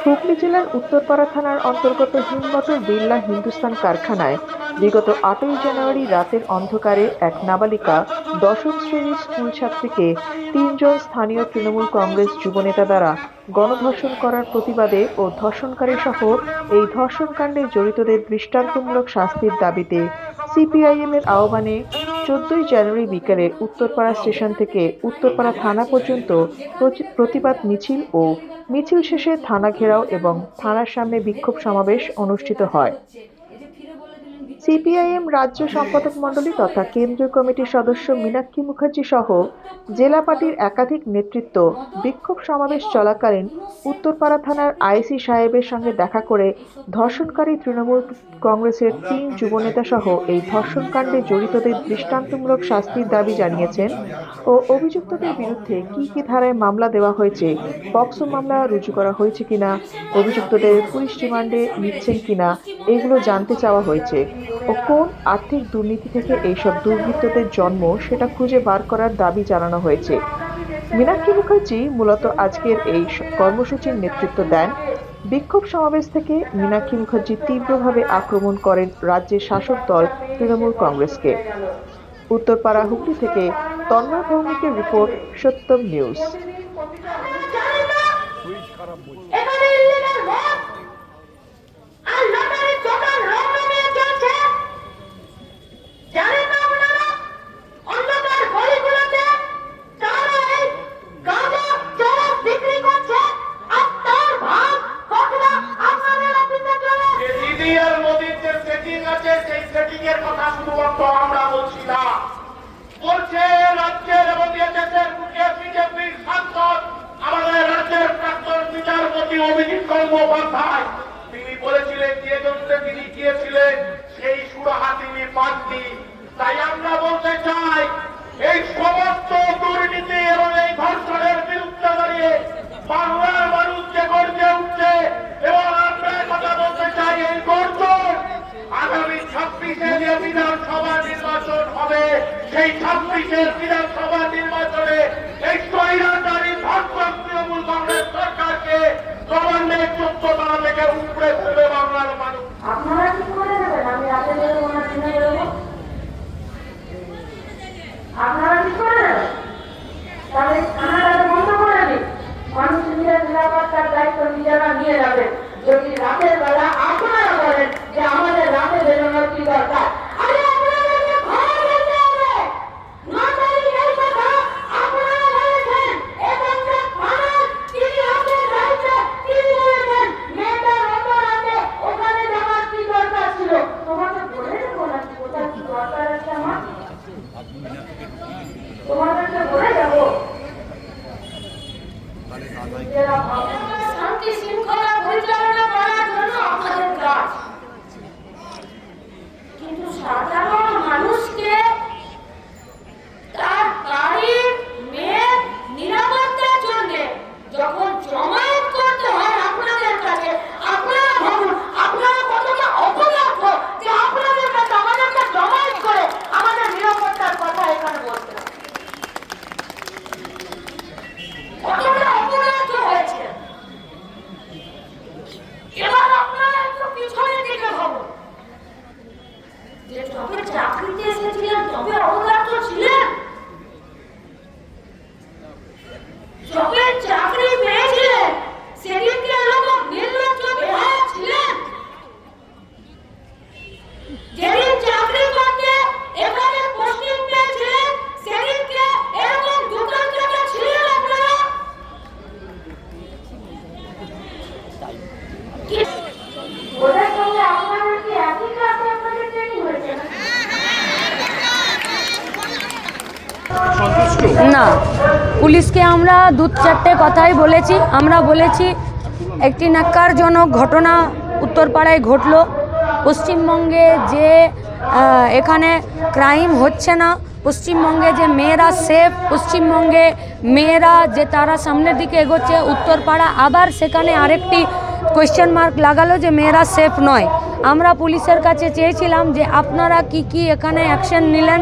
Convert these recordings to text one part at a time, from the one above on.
হুগলি জেলার উত্তরপাড়া থানার অন্তর্গত হিমমটর বিড়লা হিন্দুস্তান কারখানায় বিগত আটই জানুয়ারি রাতের অন্ধকারে এক নাবালিকা দশম শ্রেণির স্কুল ছাত্রীকে তিনজন স্থানীয় তৃণমূল কংগ্রেস যুবনেতা দ্বারা গণধর্ষণ করার প্রতিবাদে ও ধর্ষণকারী সহ এই ধর্ষণকাণ্ডে জড়িতদের দৃষ্টান্তমূলক শাস্তির দাবিতে সিপিআইএম এর আহ্বানে চোদ্দই জানুয়ারি বিকেলে উত্তরপাড়া স্টেশন থেকে উত্তরপাড়া থানা পর্যন্ত প্রতিবাদ মিছিল ও মিছিল শেষে থানা ঘেরাও এবং থানার সামনে বিক্ষোভ সমাবেশ অনুষ্ঠিত হয়। সিপিআইএম রাজ্য সম্পাদক মণ্ডলী তথা কেন্দ্রীয় কমিটির সদস্য মীনাক্ষী মুখার্জি সহ জেলা পার্টির একাধিক নেতৃত্ব বিক্ষোভ সমাবেশ চলাকালীন উত্তরপাড়া থানার আইসি সাহেবের সঙ্গে দেখা করে ধর্ষণকারী তৃণমূল কংগ্রেসের তিন যুবনেতা সহ এই ধর্ষণকাণ্ডে জড়িতদের দৃষ্টান্তমূলক শাস্তির দাবি জানিয়েছেন ও অভিযুক্তদের বিরুদ্ধে কী কী ধারায় মামলা দেওয়া হয়েছে, পক্সো মামলা রুজু করা হয়েছে কিনা, অভিযুক্তদের পুলিশ রিমান্ডে নিচ্ছেন কিনা, এগুলো জানতে চাওয়া হয়েছে। কোন আর্থিক দুর্নীতি থেকে এইসব দুর্বৃত্তদের জন্ম সেটা খুঁজে বার করার দাবি জানানো হয়েছে। মীনাক্ষী মুখার্জি মূলত আজকের এই কর্মসূচির নেতৃত্ব দেন। বিক্ষোভ সমাবেশ থেকে মীনাক্ষী মুখার্জি তীব্রভাবে আক্রমণ করেন রাজ্যের শাসক দল তৃণমূল কংগ্রেসকে। উত্তরপাড়া হুগলি থেকে তন্ময় ভৌমিকের রিপোর্ট সত্যম নিউজ এখানে ইল্লিগাল মদ আর লটারির দোকান রমরমিয়ে চলছে জানেন না আপনারা অন্ধকার গলিগুলোতে তারা এই গাঁজা চরস বিক্রি করছে আর তার ভাগ কখনো আপনাদের অফিসে চলে যে দিদি আর মোদির যে সেটিং আছে সেই সেটিং এর কথা শুধুমাত্র আমরা বলছি না বলছে রাজ্যের এবং এ দেশের মুখে বিজেপির সাংসদ আমাদের রাজ্যের প্রাক্তন বিচারপতি অভিজিৎ গঙ্গোপাধ্যায় তিনি বলেছিলেন যে জন্য তিনি গিয়েছিলেন সেই পাননি তাই আমরা বলতে চাই, এই সমস্ত দুর্নীতি এবং এই ধর্ষণের বিরুদ্ধে দাঁড়িয়ে বাংলার মানুষ যে গর্জে উঠছে, এবং আমরা কথা বলতে চাই, এই গর্জন আগামী ছাব্বিশে যে বিধানসভা নির্বাচন হবে, সেই ছাব্বিশের বিধানসভা নির্বাচনে এই স্বৈরাচারী ধর্ষণ তৃণমূল কংগ্রেস সরকারকে গভর্নমেন্ট যোগ্যতা থেকে উপড়ে ফেলবে বাংলার মানুষ। Thank you. আমরা দু চারটে কথাই বলেছি। আমরা বলেছি, একটি ন্যাক্কারজনক ঘটনা উত্তরপাড়ায় ঘটলো। পশ্চিমবঙ্গে যে এখানে ক্রাইম হচ্ছে না, পশ্চিমবঙ্গে যে মেয়েরা সেফ পশ্চিমবঙ্গে মেয়েরা যে তারা সামনের দিকে এগোচ্ছে, উত্তরপাড়া আবার সেখানে আরেকটি কোয়েশ্চেন মার্ক লাগালো যে মেয়েরা সেফ নয়। আমরা পুলিশের কাছে চেয়েছিলাম যে আপনারা কি কি এখানে অ্যাকশন নিলেন,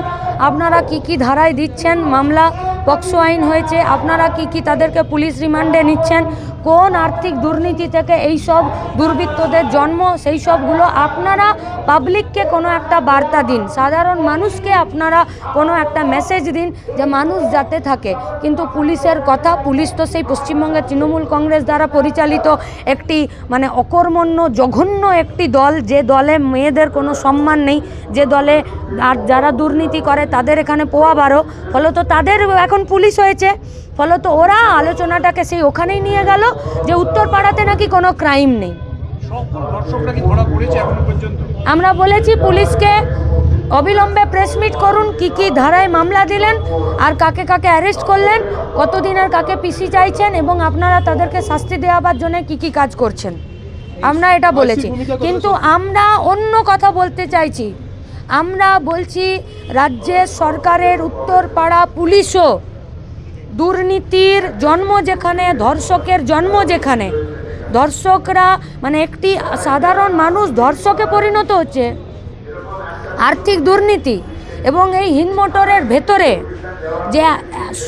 আপনারা কি কি ধারায় দিচ্ছেন মামলা পক্সো আইন হয়েছে আপনারা কি কি তাদেরকে পুলিশ রিমান্ডে নিচ্ছেন? কোন আর্থিক দুর্নীতি থেকে এই সব দুর্বৃত্তদের জন্ম, সেই সবগুলো আপনারা পাবলিককে কোনো একটা বার্তা দিন। সাধারণ মানুষকে আপনারা কোনো একটা মেসেজ দিন যে মানুষ যাতে থাকে। কিন্তু পুলিশের কথা, পুলিশ তো সেই পশ্চিমবঙ্গের তৃণমূল কংগ্রেস দ্বারা পরিচালিত একটি মানে অকর্মণ্য, জঘন্য একটি দল। যে দলে মেয়েদের কোনো সম্মান নেই, যে দলে আর যারা দুর্নীতি করে তাদের এখানে পোয়া বারো। ফলত তাদের এখন পুলিশ হয়েছে। ফলত ওরা আলোচনাটাকে সেই ওখানেই নিয়ে গেল। যে উত্তরপাড়াতে নাকি কোনো ক্রাইম নেই। আমরা বলেছি পুলিশকে অবিলম্বে প্রেস মিট করুন কি কি ধারায় মামলা দিলেন আর কাকে কাকে অ্যারেস্ট করলেন কতদিনের কাকে পিসি চাইছেন এবং আপনারা তাদেরকে শাস্তি দেওয়ার জন্য কি কি কাজ করছেন। আমরা এটা বলেছি। কিন্তু আমরা অন্য কথা বলতে চাইছি। আমরা বলছি রাজ্যের সরকারের উত্তরপাড়া পুলিশও দুর্নীতির জন্ম যেখানে, ধর্ষকের জন্ম যেখানে। ধর্ষকরা মানে একটি সাধারণ মানুষ ধর্ষকে পরিণত হচ্ছে। আর্থিক দুর্নীতি এবং এই হিনমোটরের ভেতরে যে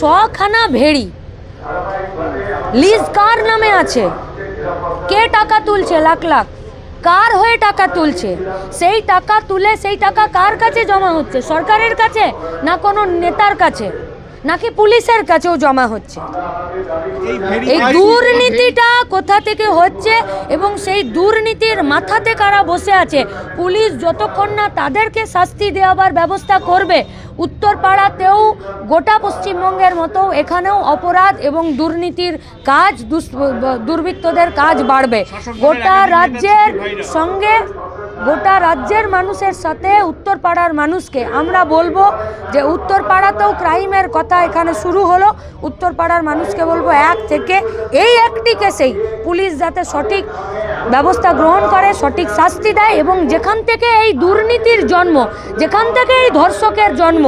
শখানা ভেড়ি, লিজ কার নামে আছে? কে টাকা তুলছে? লাখ লাখ। কার হয়ে টাকা তুলছে? সেই টাকা তুলে সেই টাকা কার কাছে জমা হচ্ছে? সরকারের কাছে না কোনো নেতার কাছে? নাকি পুলিশের কাছেও জমা হচ্ছে? এই দুর্নীতিটা কোথা থেকে হচ্ছে এবং সেই দুর্নীতির মাথাতে কারা বসে আছে? পুলিশ যতক্ষণ না তাদেরকে শাস্তি দেওয়ার ব্যবস্থা করবে উত্তরপাড়াতেও গোটা পশ্চিমবঙ্গের মতো এখানেও অপরাধ এবং দুর্নীতির কাজ দুর্বৃত্তদের কাজ বাড়বে। গোটা রাজ্যের সঙ্গে গোটা রাজ্যের মানুষের সাথে উত্তরপাড়ার মানুষকে। আমরা বলব যে উত্তরপাড়াতেও ক্রাইমের কথা এখানে শুরু হলো। উত্তরপাড়ার মানুষকে বলব এক থেকে এই একটি কেসেই পুলিশ যাতে সঠিক ব্যবস্থা গ্রহণ করে সঠিক শাস্তি দেয় এবং যেখান থেকে এই দুর্নীতির জন্ম যেখান থেকে এই ধর্ষকের জন্ম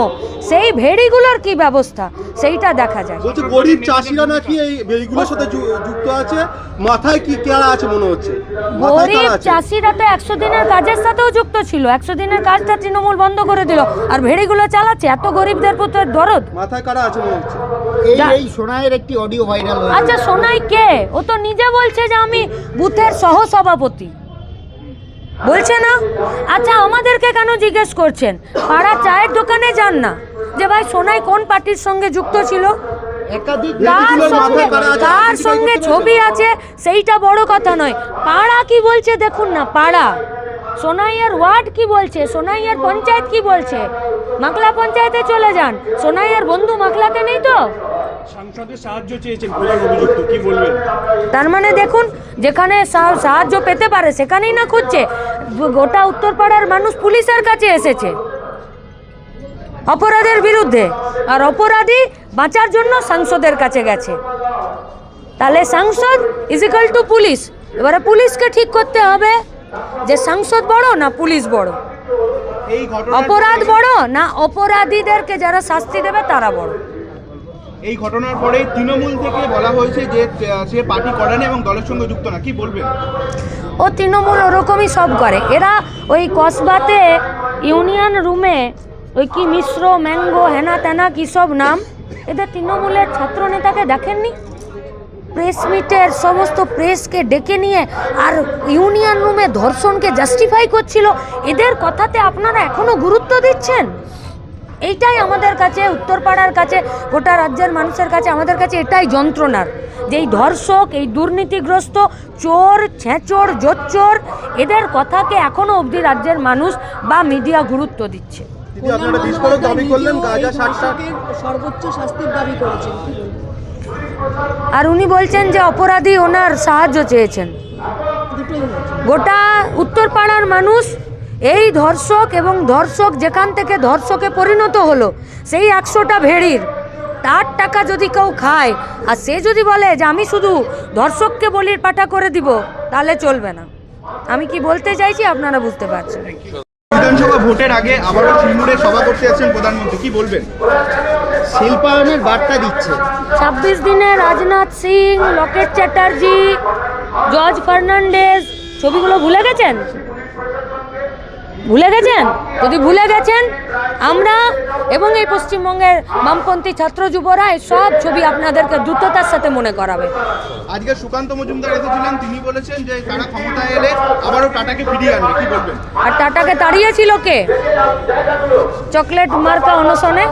সেই ভেড়িগুলোর কি ব্যবস্থা সেইটা দেখা যায়। বলছে গরিব চাষিরা নাকি এই এইগুলোর সাথে যুক্ত আছে? মাথায় কি কেড়া আছে মনে হচ্ছে? গরিব চাষিরা তো একশো দিনের কাজের সাথেও যুক্ত ছিল। একশো দিনের কাজটা তৃণমূল বন্ধ করে দিল। আর ভেড়িগুলো চালাচ্ছে এত গরিবদের প্রতি দরদ। মাথায় কারা আছে মনে হচ্ছে? এই এই সোনাইয়ের একটি অডিও ভাইরাল হয়েছে। আচ্ছা সোনাই কে? ও তো নিজে বলছে যে আমি বুথের সহসভাপতি। বলছে না? আচ্ছা আমাদেরকে কেন জিজ্ঞেস করছেন? পাড়া চায়ের দোকানে যান না। যে ভাই সোনাই কোন পার্টির সঙ্গে যুক্ত ছিল? একাধিক কার সঙ্গে কার সঙ্গে ছবি আছে সেইটা বড় কথা নয়। পাড়া কি বলছে দেখুন না পাড়া। সোনাইয়ের ওয়ার্ড কি বলছে? সোনাইয়ার পঞ্চায়েত কি বলছে? মাকলা পঞ্চায়েতে চলে যান। সোনাইয়ার বন্ধু মাকলাতে নেই তো? সাংসদের সাহায্য চেয়েছেন প্রধান অভিযুক্ত কি বলবেন? তার মানে দেখুন যেখানে সাহায্য পেতে পারে সেখানেই না খুঁজছে। গোটা উত্তরপাড়ার মানুষ পুলিশের কাছে এসেছে। অপরাধের বিরুদ্ধে। আর অপরাধী বাঁচার জন্য সাংসদের কাছে গেছে। তাহলে সাংসদ ইজিক্যাল টু পুলিশ। এবারে পুলিশকে ঠিক করতে হবে। যে সাংসদ বড় না পুলিশ বড়? অপরাধ বড় না অপরাধীদেরকে যারা শাস্তি দেবে তারা বড়? এই ঘটনার পরে তৃণমূল থেকে বলা হয়েছে যে সে পার্টি করে না এবং দলের সঙ্গে যুক্ত না। কি বলবেন? ও তৃণমূল ওরকমই সব করে। এরা ওই কসবাতে ইউনিয়ন রুমে ওই কি মিশ্র ম্যাঙ্গো হেনা তেনা কী সব নাম? এদের তৃণমূলের ছাত্র নেতাকে দেখেননি? প্রেস মিটের সমস্ত প্রেসকে ডেকে নিয়ে আর ইউনিয়ন রুমে ধর্ষণকে জাস্টিফাই করছিল। এদের কথাতে আপনারা এখনও গুরুত্ব দিচ্ছেন? এইটাই আমাদের কাছে উত্তরপাড়ার কাছে গোটা রাজ্যের মানুষের কাছে আমাদের কাছে এটাই যন্ত্রণার। যে এই ধর্ষক এই দুর্নীতিগ্রস্ত চোর ছেঁচোর জোচ্চোর এদের কথাকে এখনও অবধি রাজ্যের মানুষ বা মিডিয়া গুরুত্ব দিচ্ছে। দিদি আপনারা বিস্ফোরক দাবি করলেন গাঁজা ষাটটা সর্বোচ্চ শাস্তির দাবি করেছেন? আর উনি বলছেন যে অপরাধী ওনার সাহায্য চেয়েছেন। গোটা উত্তরপাড়ার মানুষ এই ধর্ষক এবং ধর্ষক যেখান থেকে ধর্ষকে পরিণত হলো, সেই একশোটা ভেড়ির, তার টাকা যদি কেউ খায়, আর সে যদি বলে যে আমি শুধু ধর্ষককে বলির পাঠা করে দিব, তাহলে চলবে না। আমি কি বলতে চাইছি আপনারা বুঝতে পারছেন? বিধানসভা ভোটের আগে আবারও তৃণমূলের সভা করতে যাচ্ছেন প্রধানমন্ত্রী, কি বলবেন? শিল্পায়নের বার্তা দিচ্ছে। ছাব্বিশ দিনে রাজনাথ সিং, লকেট চ্যাটার্জি, জর্জ ফার্নান্ডেজ, ছবিগুলো ভুলে গেছেন? ভুলে গেছেন? যদি ভুলে গেছেন, আমরা এবং এই পশ্চিমবঙ্গের বামপন্থী ছাত্র যুবরা এই সব ছবি আপনাদেরকে দ্রুততার সাথে মনে করাবে। আজকে সুকান্ত মজুমদার এসেছিলেন তিনি বলেছেন যে তারা ক্ষমতায় এলে আবারও টাটাকে ফিরিয়ে আনবে। কি বলবেন? আর টাটাকে তাড়িয়েছিল কে? চকলেট মার্কা অনশনে?